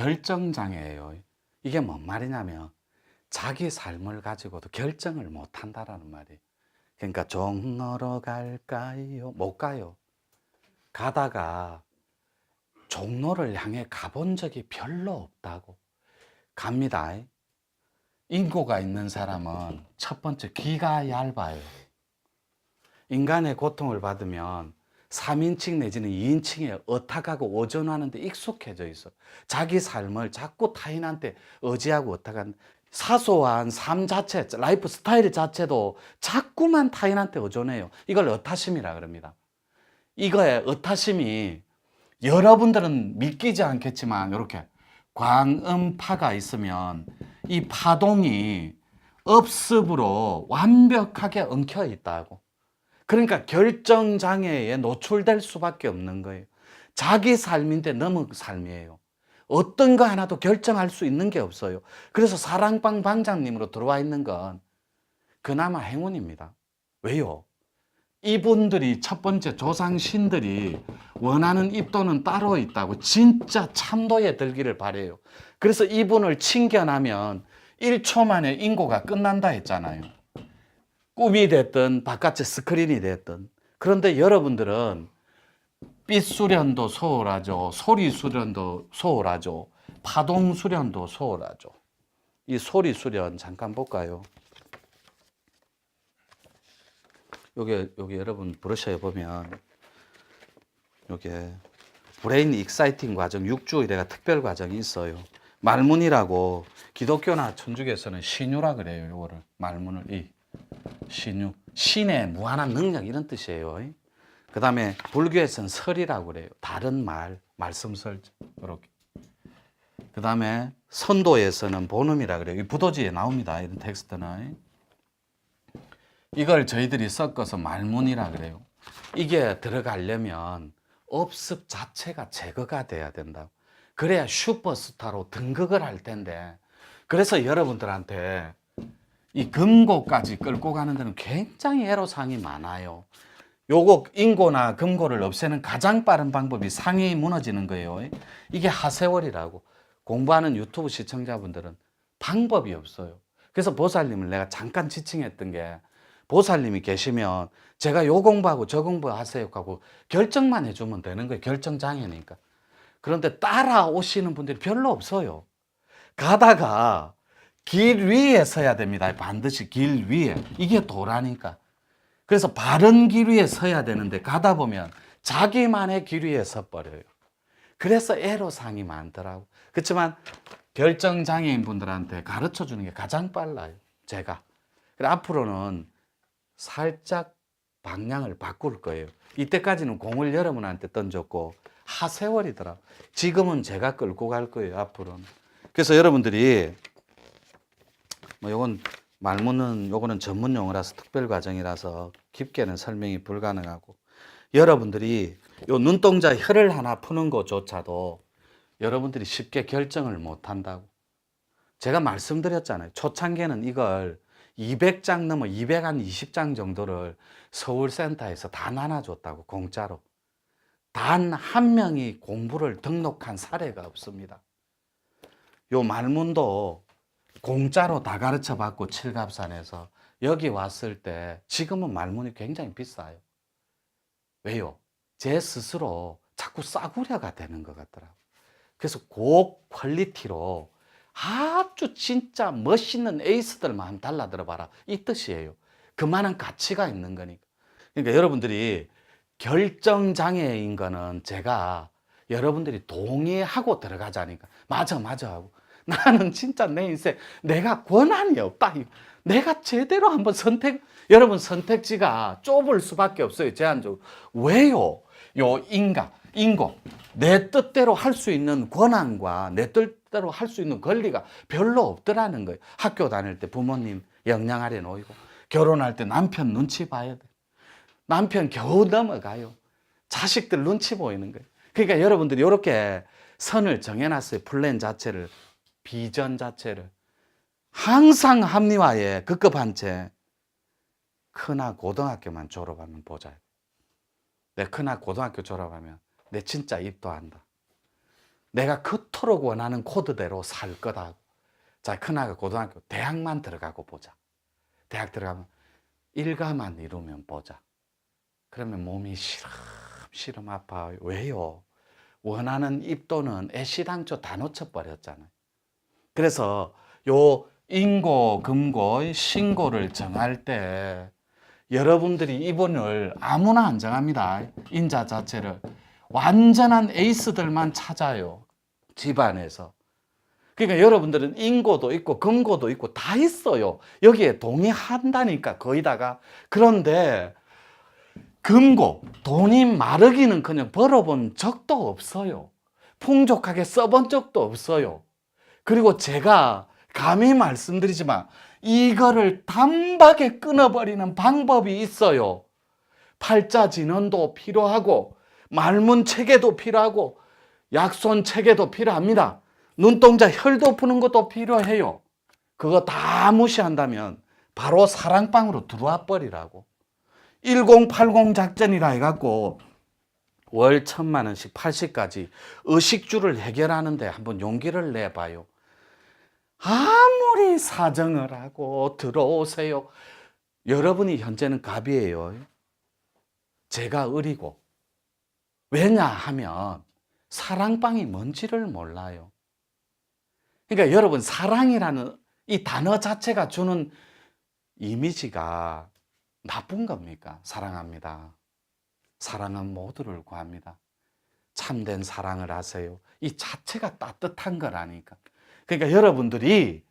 결정장애예요. 이게 뭔 말이냐면 자기 삶을 가지고도 결정을 못 한다라는 말이에요. 그러니까 종로로 갈까요? 못 가요. 가다가 종로를 향해 가본 적이 별로 없다고 갑니다. 인고가 있는 사람은 첫 번째 귀가 얇아요. 인간의 고통을 받으면 3인칭 내지는 2인칭에 어탁하고 오전하는데 익숙해져 있어. 자기 삶을 자꾸 타인한테 의지하고 어탁한 사소한 삶 자체, 라이프 스타일 자체도 자꾸만 타인한테 의존해요. 이걸 어타심이라 그럽니다. 이거의 어타심이 여러분들은 믿기지 않겠지만 이렇게 광음파가 있으면 이 파동이 업습으로 완벽하게 엉켜 있다고. 그러니까 결정 장애에 노출될 수밖에 없는 거예요. 자기 삶인데 너무 삶이에요. 어떤 거 하나도 결정할 수 있는 게 없어요. 그래서 사랑방 방장님으로 들어와 있는 건 그나마 행운입니다. 왜요? 이분들이 첫 번째 조상신들이 원하는 입도는 따로 있다고 진짜 참도에 들기를 바래요. 그래서 이분을 칭견하면 1초 만에 인고가 끝난다 했잖아요. 꿈이 됐든 바깥에 스크린이 됐든 그런데 여러분들은 빛 수련도 소홀하죠. 소리 수련도 소홀하죠. 파동 수련도 소홀하죠. 이 소리 수련 잠깐 볼까요? 요게 요게 여러분 브러셔에 보면 요게 브레인 익사이팅 과정 6주일에가 특별 과정이 있어요. 말문이라고 기독교나 천주교에서는 신유라 그래요. 요거를 말문을 이 신유 신의 무한한 능력 이런 뜻이에요. 그 다음에 불교에서는 설이라고 그래요. 다른 말 말씀설 이렇게. 그 다음에 선도에서는 본음이라 그래요. 이 부도지에 나옵니다. 이런 텍스트는. 이걸 저희들이 섞어서 말문이라 그래요. 이게 들어가려면 업습 자체가 제거가 돼야 된다. 그래야 슈퍼스타로 등극을 할 텐데. 그래서 여러분들한테 이 금고까지 끌고 가는 데는 굉장히 애로사항이 많아요. 요거 인고나 금고를 없애는 가장 빠른 방법이 상이 무너지는 거예요. 이게 하세월이라고. 공부하는 유튜브 시청자분들은 방법이 없어요. 그래서 보살님을 내가 잠깐 지칭했던 게 보살님이 계시면 제가 요 공부하고 저 공부하세요 하고 결정만 해주면 되는 거예요. 결정장애니까. 그런데 따라오시는 분들이 별로 없어요. 가다가 길 위에 서야 됩니다. 반드시 길 위에. 이게 도라니까. 그래서 바른 길 위에 서야 되는데 가다 보면 자기만의 길 위에 서버려요. 그래서 애로사항이 많더라고. 그렇지만 결정장애인 분들한테 가르쳐 주는 게 가장 빨라요. 제가. 그래 앞으로는 살짝 방향을 바꿀 거예요. 이때까지는 공을 여러분한테 던졌고 하세월이더라. 지금은 제가 끌고 갈 거예요. 앞으로는. 그래서 여러분들이 뭐 요건 말문은 요거는 전문 용어라서 특별 과정이라서 깊게는 설명이 불가능하고 여러분들이 요 눈동자 혀를 하나 푸는 것조차도 여러분들이 쉽게 결정을 못 한다고. 제가 말씀드렸잖아요. 초창기에는 이걸 200장 넘어 220장 정도를 서울센터에서 다 나눠줬다고 공짜로. 단 한 명이 공부를 등록한 사례가 없습니다. 요 말문도 공짜로 다 가르쳐 받고 칠갑산에서 여기 왔을 때 지금은 말문이 굉장히 비싸요. 왜요? 제 스스로 자꾸 싸구려가 되는 것 같더라고요. 그래서 고 퀄리티로 아주 진짜 멋있는 에이스들만 달라들어 봐라. 이 뜻이에요. 그만한 가치가 있는 거니까. 그러니까 여러분들이 결정장애인 거는 제가 여러분들이 동의하고 들어가자니까. 맞아, 맞아 하고. 나는 진짜 내 인생 내가 권한이 없다. 내가 제대로 한번 선택, 여러분 선택지가 좁을 수밖에 없어요. 제한적으로. 왜요? 요 인가, 인고. 내 뜻대로 할 수 있는 권한과 내 뜻대로 할 수 있는 권리가 별로 없더라는 거예요. 학교 다닐 때 부모님 영양 아래 놓이고, 결혼할 때 남편 눈치 봐야 돼. 남편 겨우 넘어가요. 자식들 눈치 보이는 거예요. 그러니까 여러분들이 이렇게 선을 정해놨어요. 플랜 자체를, 비전 자체를. 항상 합리화에 급급한 채 크나 고등학교만 졸업하면 보자. 내 크나 고등학교 졸업하면 내 진짜 입도한다. 내가 그토록 원하는 코드대로 살 거다. 자, 크나가 고등학교, 대학만 들어가고 보자. 대학 들어가면 일가만 이루면 보자. 그러면 몸이 시름 시름 아파요. 왜요? 원하는 입도는 애시당초 다 놓쳐버렸잖아요. 그래서 요 인고, 금고, 신고를 정할 때 여러분들이 이분을 아무나 안 정합니다. 인자 자체를. 완전한 에이스들만 찾아요. 집안에서. 그러니까 여러분들은 인고도 있고 금고도 있고 다 있어요. 여기에 동의한다니까 거의 다가. 그런데 금고, 돈이 마르기는 그냥 벌어본 적도 없어요. 풍족하게 써본 적도 없어요. 그리고 제가 감히 말씀드리지만 이거를 단박에 끊어버리는 방법이 있어요. 팔자 진언도 필요하고 말문 체계도 필요하고 약손 체계도 필요합니다. 눈동자 혈도 푸는 것도 필요해요. 그거 다 무시한다면 바로 사랑방으로 들어와 버리라고. 1080 작전이라 해갖고 월 천만 원씩 80까지 의식주를 해결하는데 한번 용기를 내봐요. 아무리 사정을 하고 들어오세요. 여러분이 현재는 갑이에요. 제가 을이고. 왜냐 하면 사랑방이 뭔지를 몰라요. 그러니까 여러분 사랑이라는 이 단어 자체가 주는 이미지가 나쁜 겁니까? 사랑합니다. 사랑은 모두를 구합니다. 참된 사랑을 하세요. 이 자체가 따뜻한 거라니까. 그러니까 여러분들이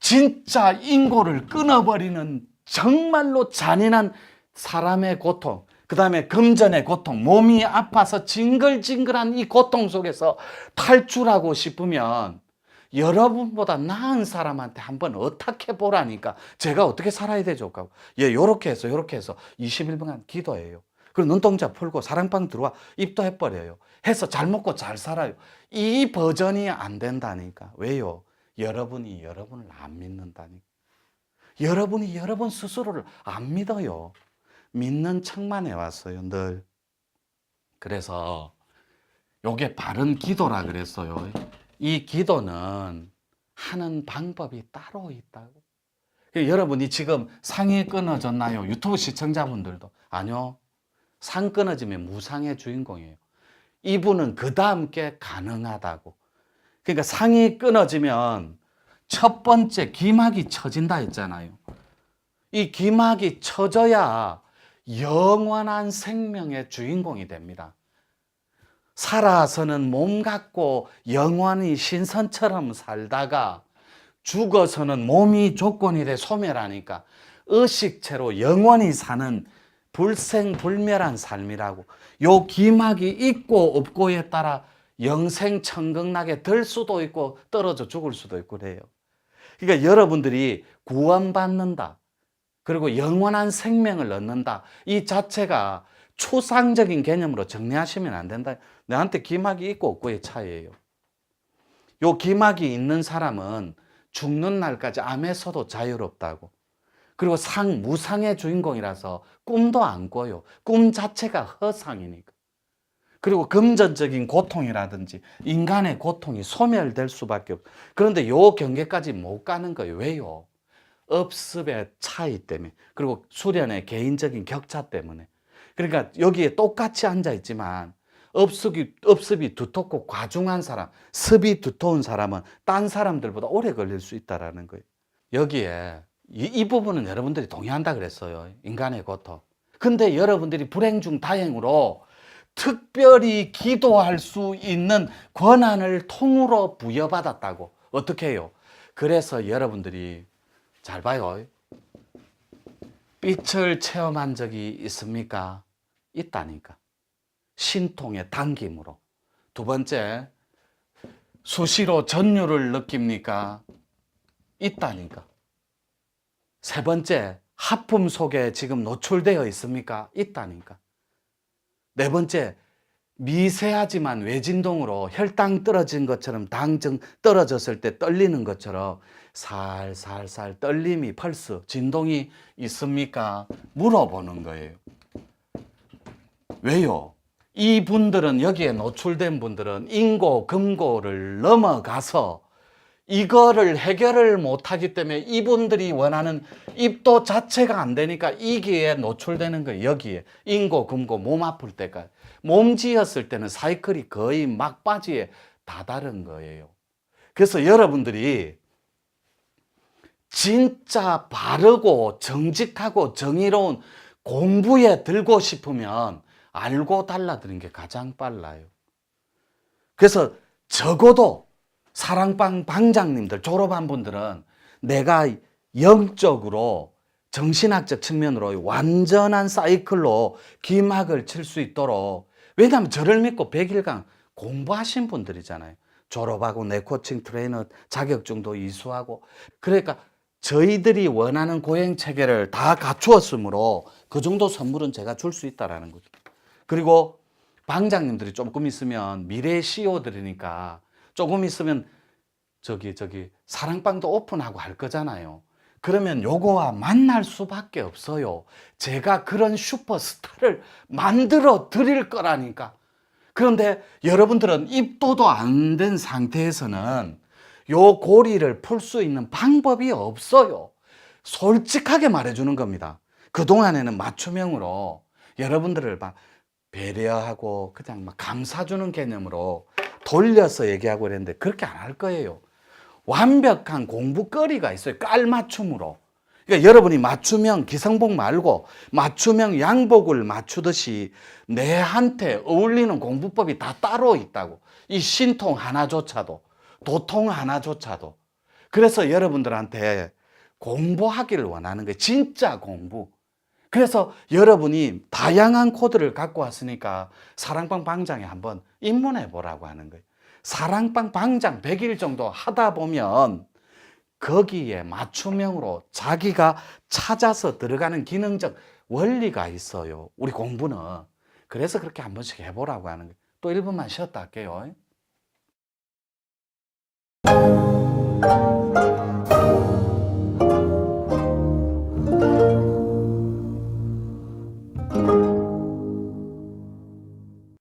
진짜 인고를 끊어버리는 정말로 잔인한 사람의 고통, 그 다음에 금전의 고통, 몸이 아파서 징글징글한 이 고통 속에서 탈출하고 싶으면 여러분보다 나은 사람한테 한번 어떻게 보라니까 제가 어떻게 살아야 되죠? 예, 요렇게 해서 요렇게 해서 21분간 기도해요. 그리고 눈동자 풀고 사랑방 들어와 입도 해버려요. 해서 잘 먹고 잘 살아요. 이 버전이 안 된다니까. 왜요? 여러분이 여러분을 안 믿는다니까. 여러분이 여러분 스스로를 안 믿어요. 믿는 척만 해왔어요, 늘. 그래서 요게 바른 기도라 그랬어요. 이 기도는 하는 방법이 따로 있다고. 여러분이 지금 상이 끊어졌나요? 유튜브 시청자분들도. 아니요. 상 끊어지면 무상의 주인공이에요. 이분은 그 다음 게 가능하다고. 그러니까 상이 끊어지면 첫 번째 기막이 쳐진다 했잖아요. 이 기막이 쳐져야 영원한 생명의 주인공이 됩니다. 살아서는 몸 갖고 영원히 신선처럼 살다가 죽어서는 몸이 조건이 돼 소멸하니까 의식체로 영원히 사는 불생불멸한 삶이라고 요 기막이 있고 없고에 따라 영생 천극락에 들 수도 있고 떨어져 죽을 수도 있고 그래요. 그러니까 여러분들이 구원받는다. 그리고 영원한 생명을 얻는다. 이 자체가 추상적인 개념으로 정리하시면 안 된다. 내한테 기막이 있고 없고의 차이예요. 요 기막이 있는 사람은 죽는 날까지 암에서도 자유롭다고. 그리고 상, 무상의 주인공이라서 꿈도 안 꿔요. 꿈 자체가 허상이니까. 그리고 금전적인 고통이라든지 인간의 고통이 소멸될 수밖에 없. 그런데 요 경계까지 못 가는 거예요. 왜요? 업습의 차이 때문에. 그리고 수련의 개인적인 격차 때문에. 그러니까 여기에 똑같이 앉아 있지만 업습이, 업습이 두텁고 과중한 사람, 습이 두터운 사람은 딴 사람들보다 오래 걸릴 수 있다라는 거예요. 여기에 이, 이 부분은 여러분들이 동의한다 그랬어요. 인간의 고통. 근데 여러분들이 불행 중 다행으로 특별히 기도할 수 있는 권한을 통으로 부여받았다고. 어떻게 해요? 그래서 여러분들이 잘 봐요. 빛을 체험한 적이 있습니까? 있다니까. 신통의 당김으로. 두 번째, 수시로 전율을 느낍니까? 있다니까. 세 번째, 하품 속에 지금 노출되어 있습니까? 있다니까. 네 번째, 미세하지만 외진동으로 혈당 떨어진 것처럼 당정 떨어졌을 때 떨리는 것처럼 살살살 떨림이 펄스 진동이 있습니까? 물어보는 거예요. 왜요? 이 분들은 여기에 노출된 분들은 인고 금고를 넘어가서 이거를 해결을 못하기 때문에 이분들이 원하는 입도 자체가 안 되니까 이 기에 노출되는 거예요. 여기에 인고 금고 몸 아플 때까지 몸지었을 때는 사이클이 거의 막바지에 다다른 거예요. 그래서 여러분들이 진짜 바르고 정직하고 정의로운 공부에 들고 싶으면 알고 달라드는 게 가장 빨라요. 그래서 적어도 사랑방 방장님들 졸업한 분들은 내가 영적으로 정신학적 측면으로 완전한 사이클로 기막을 칠 수 있도록 왜냐하면 저를 믿고 100일간 공부하신 분들이잖아요. 졸업하고 내 코칭 트레이너 자격증도 이수하고 그러니까 저희들이 원하는 고행 체계를 다 갖추었으므로 그 정도 선물은 제가 줄 수 있다라는 거죠. 그리고 방장님들이 조금 있으면 미래 CEO들이니까 조금 있으면 저기 저기 사랑방도 오픈하고 할 거잖아요. 그러면 요거와 만날 수밖에 없어요. 제가 그런 슈퍼스타를 만들어 드릴 거라니까. 그런데 여러분들은 입도도 안 된 상태에서는 요 고리를 풀 수 있는 방법이 없어요. 솔직하게 말해주는 겁니다. 그동안에는 맞춤형으로 여러분들을 막 배려하고 그냥 막 감사주는 개념으로 돌려서 얘기하고 그랬는데 그렇게 안 할 거예요. 완벽한 공부거리가 있어요. 깔맞춤으로. 그러니까 여러분이 맞춤형 기성복 말고 맞춤형 양복을 맞추듯이 내한테 어울리는 공부법이 다 따로 있다고. 이 신통 하나조차도, 도통 하나조차도. 그래서 여러분들한테 공부하기를 원하는 거예요. 진짜 공부. 그래서 여러분이 다양한 코드를 갖고 왔으니까 사랑방 방장에 한번 입문해 보라고 하는 거예요. 사랑방 방장 100일 정도 하다 보면 거기에 맞춤형으로 자기가 찾아서 들어가는 기능적 원리가 있어요. 우리 공부는. 그래서 그렇게 한 번씩 해보라고 하는 거예요. 또 1분만 쉬었다 할게요.